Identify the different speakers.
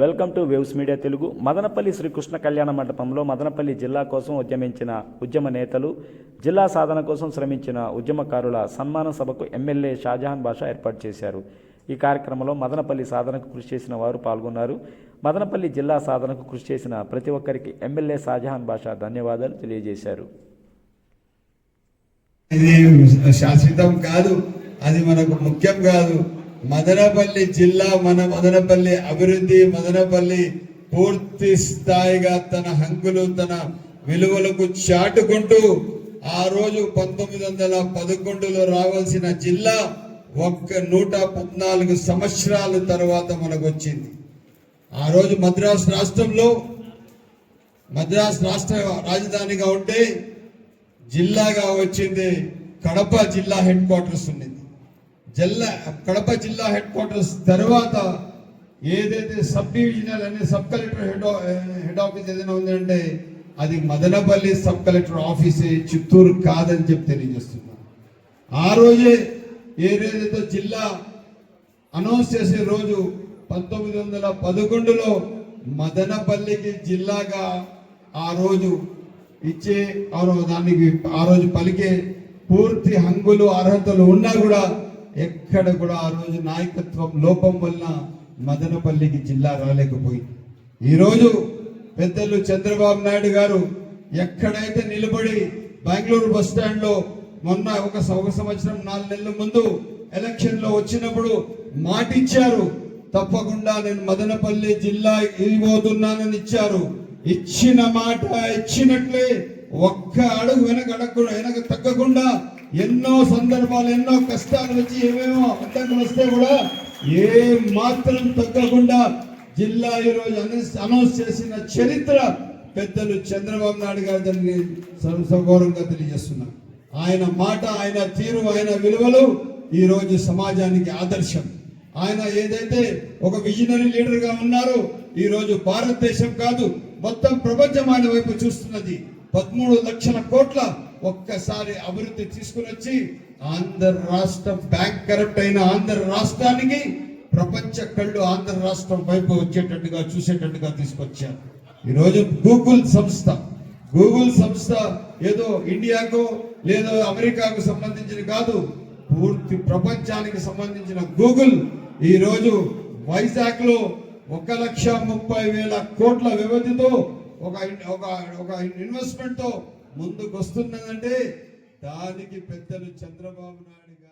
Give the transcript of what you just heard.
Speaker 1: Welcome to waves media Telugu. Madanapalle Srikrishna Kalyana మండపంలో మదనపల్లి జిల్లా కోసం ఉద్యమించిన ఉద్యమ నేతలు జిల్లా సాధన కోసం శ్రమించిన ఉద్యమకారుల సన్మాన సభకు ఎమ్మెల్యే షాజహాన్ బాషా ఏర్పాటు చేశారు. ఈ కార్యక్రమంలో మదనపల్లి సాధనకు కృషి చేసిన వారు పాల్గొన్నారు. మదనపల్లి జిల్లా సాధనకు కృషి చేసిన ప్రతి ఒక్కరికి ఎమ్మెల్యే షాజహాన్ బాషా ధన్యవాదాలు తెలియజేశారు.
Speaker 2: శాశ్వతం కాదు అది మనకు ముఖ్యం కాదు. మదనపల్లి జిల్లా మన మదనపల్లి అభివృద్ధి మదనపల్లి పూర్తి స్థాయిగా తన హంగులు తన విలువలకు చాటుకుంటూ ఆ రోజు పంతొమ్మిది వందల పదకొండులో రావాల్సిన జిల్లా ఒక్క నూట పద్నాలుగు సంవత్సరాల తర్వాత మనకు వచ్చింది ఆ రోజు మద్రాసు రాష్ట్రంలో మద్రాసు రాష్ట్ర రాజధానిగా ఉంటే జిల్లాగా వచ్చింది కడప జిల్లా హెడ్ క్వార్టర్స్ ఉండింది జిల్లా కడప జిల్లా హెడ్ క్వార్టర్స్ తర్వాత ఏదైతే సబ్ డివిజనల్ అనే sub collector head head office ఏదైనా ఉందంటే అది మదనపల్లి సబ్ కలెక్టర్ ఆఫీసే చిత్తూరు కాదని చెప్పి తెలియజేస్తున్నాను ఆ రోజే ఏదైతే జిల్లా అనౌన్స్ చేసే రోజు పంతొమ్మిది వందల పదకొండులో మదనపల్లికి జిల్లాగా ఆ రోజు ఇచ్చే దానికి ఆ రోజు పలికే పూర్తి హంగులు అర్హతలు ఉన్నా కూడా ఎక్కడ కూడా ఆ రోజు నాయకత్వం లోపం వలన మదనపల్లికి జిల్లా రాలేకపోయింది. ఈరోజు పెద్దలు చంద్రబాబు నాయుడు గారు ఎక్కడైతే నిలబడి బెంగళూరు బస్ స్టాండ్లో మొన్న ఒక ఒక సంవత్సరం నాలుగు నెలల ముందు ఎలక్షన్లో వచ్చినప్పుడు మాటిచ్చారు తప్పకుండా నేను మదనపల్లి జిల్లా ఇవ్వబోతున్నానని ఇచ్చారు. ఇచ్చిన మాట ఇచ్చినట్లే ఒక్క అడుగు వెనక అడగకుండా వెనక తగ్గకుండా ఎన్నో సందర్భాలు ఎన్నో కష్టాలు వచ్చి ఏమేమో అడ్డంకులు వస్తే కూడా ఏ మాత్రం తగ్గకుండా జిల్లా ఈరోజు అనౌన్స్- అనౌన్స్ చేసిన చరిత్ర పెద్దలు చంద్రబాబు నాయుడు గారు దాన్ని స- సగౌరవంగా తెలియజేస్తున్నారు. ఆయన మాట ఆయన తీరు ఆయన విలువలు ఈరోజు సమాజానికి ఆదర్శం. ఆయన ఏదైతే ఒక విజనరీ లీడర్గా ఉన్నారో ఈరోజు భారతదేశం కాదు మొత్తం ప్రపంచం ఆయన వైపు చూస్తున్నది. పదమూడు లక్షల కోట్ల ఒక్కసారి అభివృద్ధి తీసుకుని వచ్చి ఆంధ్ర రాష్ట్ర బ్యాంక్ కరప్ట్ అయిన ఆంధ్ర రాష్ట్రానికి ప్రపంచ కళ్ళు ఆంధ్ర రాష్ట్రం వైపు వచ్చేటట్టుగా చూసేటట్టుగా తీసుకొచ్చారు. ఈరోజు గూగుల్ సంస్థ గూగుల్ సంస్థ ఏదో ఇండియాకు లేదో అమెరికాకు సంబంధించిన కాదు పూర్తి ప్రపంచానికి సంబంధించిన గూగుల్ ఈరోజు వైజాగ్లో ఒక లక్ష ముప్పై వేల కోట్ల వ్యవధితో ఒక ఒక ఒక ఇన్వెస్ట్మెంట్తో ముందుకు వస్తున్నదంటే దానికి పెద్దలు చంద్రబాబు నాయుడు గారు